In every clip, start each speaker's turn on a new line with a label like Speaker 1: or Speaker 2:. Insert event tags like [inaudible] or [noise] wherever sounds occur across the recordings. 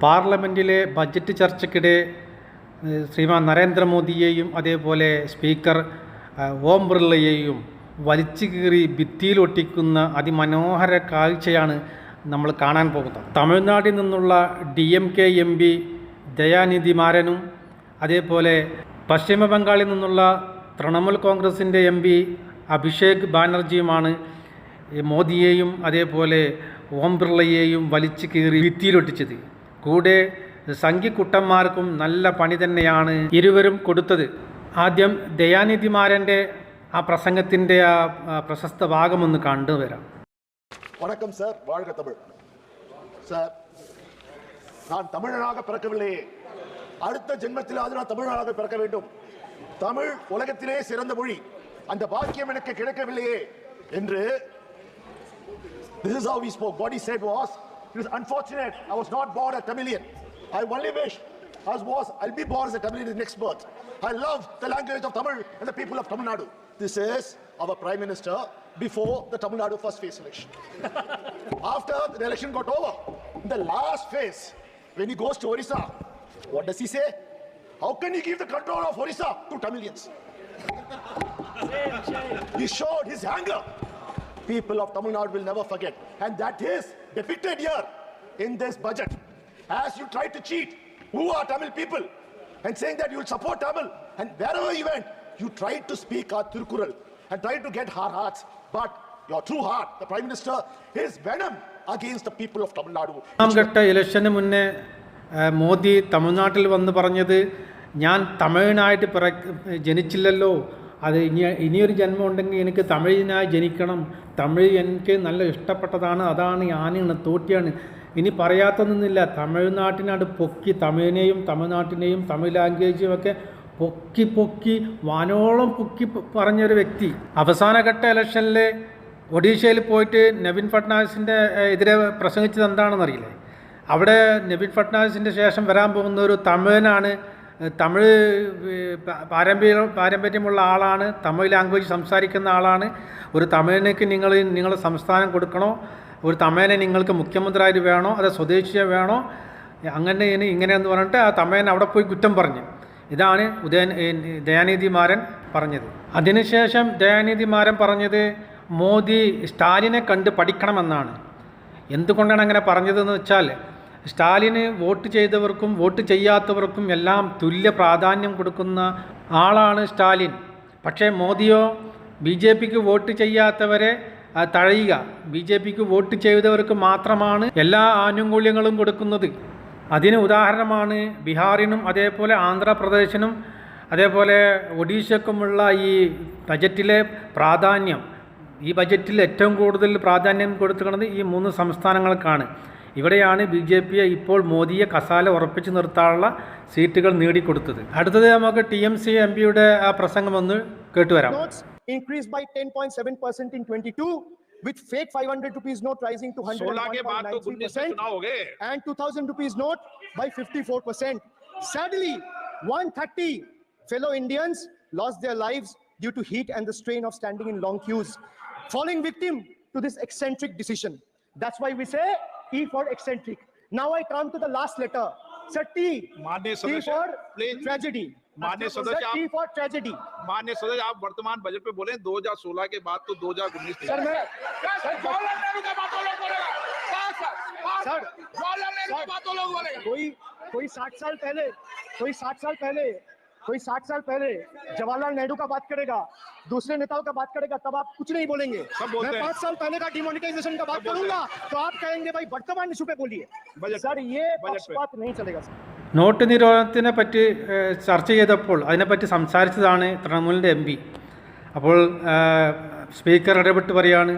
Speaker 1: പാർലമെന്റിലെ ബജറ്റ് ചർച്ചയ്ക്കിടെ ശ്രീമാൻ നരേന്ദ്രമോദിയെയും അതേപോലെ സ്പീക്കർ ഓം ബിർളയെയും വലിച്ചു കീറി ഭിത്തിയിലൊട്ടിക്കുന്ന അതിമനോഹര കാഴ്ചയാണ് നമ്മൾ കാണാൻ പോകുന്നത്. തമിഴ്നാട്ടിൽ നിന്നുള്ള D M K M P Dayanidhi മാരനും അതേപോലെ പശ്ചിമ ബംഗാളിൽ നിന്നുള്ള തൃണമൂൽ കോൺഗ്രസിന്റെ എം പി അഭിഷേക് ബാനർജിയുമാണ് മോദിയെയും അതേപോലെ ഓം ബിർളയെയും വലിച്ചു കീറി ഭിത്തിയിലൊട്ടിച്ചത് കൂടെ സംഘിക്കുട്ടന്മാർക്കും നല്ല പണി തന്നെയാണ് ഇരുവരും കൊടുത്തത് ആദ്യം ദയാനിധിമാരൻ്റെ ആ പ്രസംഗത്തിൻ്റെ ആ ആ പ്രശസ്ത ഭാഗമൊന്ന് കണ്ടുവരാം
Speaker 2: வணக்கம் சார் வாழ்க தமிழ் சார் நான் தமிழனாக பிறக்கவில்லையே அடுத்த ஜென்மத்திலாவது நான் தமிழனாக பிறக்க வேண்டும் தமிழ் உலகத்திலே சிறந்த மொழி அந்த பாக்கியம் எனக்கு கிடைக்கவில்லையே என்று this is how he spoke what he said was it was unfortunate i was not born a tamilian i only wish i was, i'll be born as a tamilian in next birth i love the language of tamil and the people of tamil nadu this is our prime minister before the tamil nadu first phase election [laughs] after the election got over, in the last phase, when he goes to Orissa, what does he say? How can he give the control of Orissa to Tamilians? [laughs] he showed his anger. People of Tamil Nadu will never forget. And that is depicted here in this budget. As you try to cheat, who are Tamil people? And saying that you will support Tamil. And wherever you went, you tried to speak our Tirukural and tried to get our hearts. But your true heart, the Prime Minister, is venom against the people of Tamil Nadu.
Speaker 1: ഘട്ട ഇലക്ഷന് മുന്നേ മോദി തമിഴ്നാട്ടിൽ വന്ന് പറഞ്ഞത് ഞാൻ തമിഴനായിട്ട് പിറ ജനിച്ചില്ലല്ലോ അത് ഇനി ഇനിയൊരു ജന്മം ഉണ്ടെങ്കിൽ എനിക്ക് തമിഴിനായി ജനിക്കണം. തമിഴ് എനിക്ക് നല്ല ഇഷ്ടപ്പെട്ടതാണ്. അതാണ് ആനയാണ് തോറ്റിയാണ്. ഇനി പറയാത്തതൊന്നുമില്ല തമിഴ്നാട്ടിനാട് പൊക്കി തമിഴിനെയും തമിഴ്നാട്ടിനെയും തമിഴ് ലാംഗ്വേജും ഒക്കെ പൊക്കി പൊക്കി വാനോളം പൊക്കി പറഞ്ഞൊരു വ്യക്തി. അവസാനഘട്ട ഇലക്ഷനിൽ ഒഡീഷയിൽ പോയിട്ട് നവീൻ ഫട്നാവിസിന്റെ എതിരെ പ്രസംഗിച്ചത് എന്താണെന്നറിയില്ലേ? അവിടെ നവീൻ ഫട്നാവിസിന്റെ ശേഷം വരാൻ പോകുന്ന ഒരു തമിഴനാണ് തമിഴ് പാരമ്പര്യം പാരമ്പര്യ പാരമ്പര്യമുള്ള ആളാണ് തമിഴ് ലാംഗ്വേജ് സംസാരിക്കുന്ന ആളാണ്. ഒരു തമിഴനക്ക് നിങ്ങൾ നിങ്ങൾ സംസ്ഥാനം കൊടുക്കണോ? ഒരു തമിഴനെ നിങ്ങൾക്ക് മുഖ്യമന്ത്രിയായിട്ട് വേണോ? അതോ സ്വദേശിയെ വേണോ? അങ്ങനെ ഇങ്ങനെയെന്ന് പറഞ്ഞിട്ട് ആ തമിഴൻ അവിടെ പോയി കുറ്റം പറഞ്ഞു. ഇതാണ് ഉദയൻ ദയാനിധിമാരൻ ദയാനിധി മാരൻ പറഞ്ഞത്. അതിനുശേഷം ദയാനിധി മാരൻ പറഞ്ഞത് മോദി സ്റ്റാലിനെ കണ്ട് പഠിക്കണമെന്നാണ്. എന്തുകൊണ്ടാണ് അങ്ങനെ പറഞ്ഞതെന്ന് വെച്ചാൽ സ്റ്റാലിന് വോട്ട് ചെയ്തവർക്കും വോട്ട് ചെയ്യാത്തവർക്കും എല്ലാം തുല്യ പ്രാധാന്യം കൊടുക്കുന്ന ആളാണ് സ്റ്റാലിൻ. പക്ഷേ മോദിയോ ബി ജെ പിക്ക് വോട്ട് ചെയ്യാത്തവരെ തഴയുക. ബി ജെ പിക്ക് വോട്ട് ചെയ്തവർക്ക് മാത്രമാണ് എല്ലാ ആനുകൂല്യങ്ങളും കൊടുക്കുന്നത്. അതിന് ഉദാഹരണമാണ് ബീഹാറിനും അതേപോലെ ആന്ധ്രാപ്രദേശിനും അതേപോലെ ഒഡീഷക്കുമുള്ള ഈ ബജറ്റിലെ പ്രാധാന്യം. ഈ ബജറ്റിൽ ഏറ്റവും കൂടുതൽ പ്രാധാന്യം കൊടുത്തിരിക്കുന്നത് ഈ മൂന്ന് സംസ്ഥാനങ്ങൾക്കാണ്. ഇവിടെയാണ് ബി ജെ പിയെ ഇപ്പോൾ മോദിയെ കസാല ഉറപ്പിച്ചു നിർത്താനുള്ള സീറ്റുകൾ നേടിക്കൊടുത്തത് അടുത്തത് നമുക്ക് ടി എം സി എം പിയുടെ ആ പ്രസംഗം ഒന്ന് കേട്ടുവരാം
Speaker 3: with fake 500 rupees note rising to
Speaker 4: 100%
Speaker 3: and 2000 rupees note by 54%. Sadly, 130 fellow Indians lost their lives due to heat and the strain of standing in long queues, falling victim to this eccentric decision. That's why we say E for eccentric. Now I come to the last letter. Sir, T.
Speaker 4: माननीय
Speaker 3: T for
Speaker 4: please.
Speaker 3: tragedy. Sir,
Speaker 4: सदस्य,
Speaker 3: T
Speaker 4: आप-
Speaker 3: for tragedy.
Speaker 4: माननीय सदस्य आप वर्तमान budget पे बोले 2016 के बाद तो 2019
Speaker 3: सर मैं सर
Speaker 4: जवाहरलाल नेहरू का बात वो लोग बोलेगा।
Speaker 3: सर
Speaker 4: जवाहरलाल नेहरू का बात वो लोग बोलेगा
Speaker 3: कोई कोई साठ साल पहले कोई साठ साल पहले कोई साठ साल पहले जवाहरलाल नेहरू का बात करेगा दूसरे नेताओं का बात करेगा तब आप कुछ नहीं बोलेंगे
Speaker 4: सब बोलते
Speaker 3: मैं
Speaker 4: हैं।
Speaker 3: पांच साल पहले का डिमोनिटाइजेशन का बात
Speaker 4: सब बोलते
Speaker 3: करूंगा तो आप कहेंगे भाई वर्तमान इशू पे बोलिए
Speaker 4: बजट-
Speaker 3: सर ये
Speaker 4: बजट पे।
Speaker 3: पक्षपात नहीं चलेगा सर
Speaker 1: നോട്ട് നിരോധനത്തിനെ പറ്റി ഏഹ്, ചർച്ച ചെയ്തപ്പോൾ അതിനെപ്പറ്റി സംസാരിച്ചതാണ് തൃണമൂലിൻ്റെ എം പി അപ്പോൾ ഏഹ്, സ്പീക്കർ ഇടപെട്ട് പറയാണ്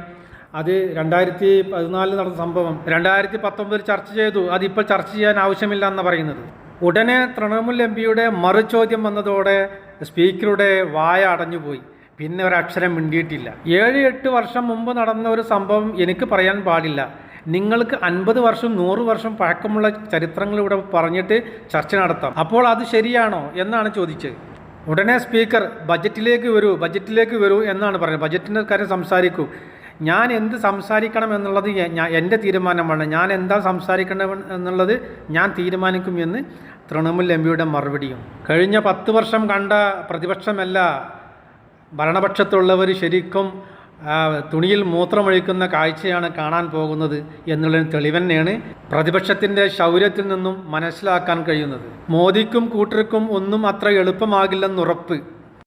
Speaker 1: അത് രണ്ടായിരത്തി പതിനാലിൽ നടന്ന സംഭവം രണ്ടായിരത്തി പത്തൊമ്പതിൽ ചർച്ച ചെയ്തു അതിപ്പോൾ ചർച്ച ചെയ്യാൻ ആവശ്യമില്ല എന്ന് പറയുന്നത് ഉടനെ തൃണമൂൽ എം പിയുടെ മറുചോദ്യം വന്നതോടെ സ്പീക്കറുടെ വായ അടഞ്ഞുപോയി പിന്നെ ഒരക്ഷരം മിണ്ടിയിട്ടില്ല. ഏഴ് എട്ട് വർഷം മുമ്പ് നടന്ന ഒരു സംഭവം എനിക്ക് പറയാൻ പാടില്ല. നിങ്ങൾക്ക് അൻപത് വർഷം നൂറ് വർഷം പഴക്കമുള്ള ചരിത്രങ്ങൾ ഇവിടെ പറഞ്ഞിട്ട് ചർച്ച നടത്താം. അപ്പോൾ അത് ശരിയാണോ എന്നാണ് ചോദിച്ചത്. ഉടനെ സ്പീക്കർ ബജറ്റിലേക്ക് വരൂ ബജറ്റിലേക്ക് വരൂ എന്നാണ് പറയുന്നത് ബജറ്റിന്റെ കാര്യം സംസാരിക്കൂ. ഞാൻ എന്ത് സംസാരിക്കണം എന്നുള്ളത് എന്റെ തീരുമാനമാണ്. ഞാൻ എന്താ സംസാരിക്കണം എന്നുള്ളത് ഞാൻ തീരുമാനിക്കും എന്ന് തൃണമൂൽ എം പിയുടെ മറുപടിയും. കഴിഞ്ഞ പത്ത് വർഷം കണ്ട പ്രതിപക്ഷമല്ല ഭരണപക്ഷത്തുള്ളവർ ശരിക്കും തുണിയിൽ മൂത്രമൊഴിക്കുന്ന കാഴ്ചയാണ് കാണാൻ പോകുന്നത് എന്നുള്ളതിന് തെളിവന്നെയാണ് പ്രതിപക്ഷത്തിന്റെ ശൗര്യത്തിൽ നിന്നും മനസ്സിലാക്കാൻ കഴിയുന്നത്. മോദിക്കും കൂട്ടർക്കും ഒന്നും അത്ര എളുപ്പമാകില്ലെന്നുറപ്പ്.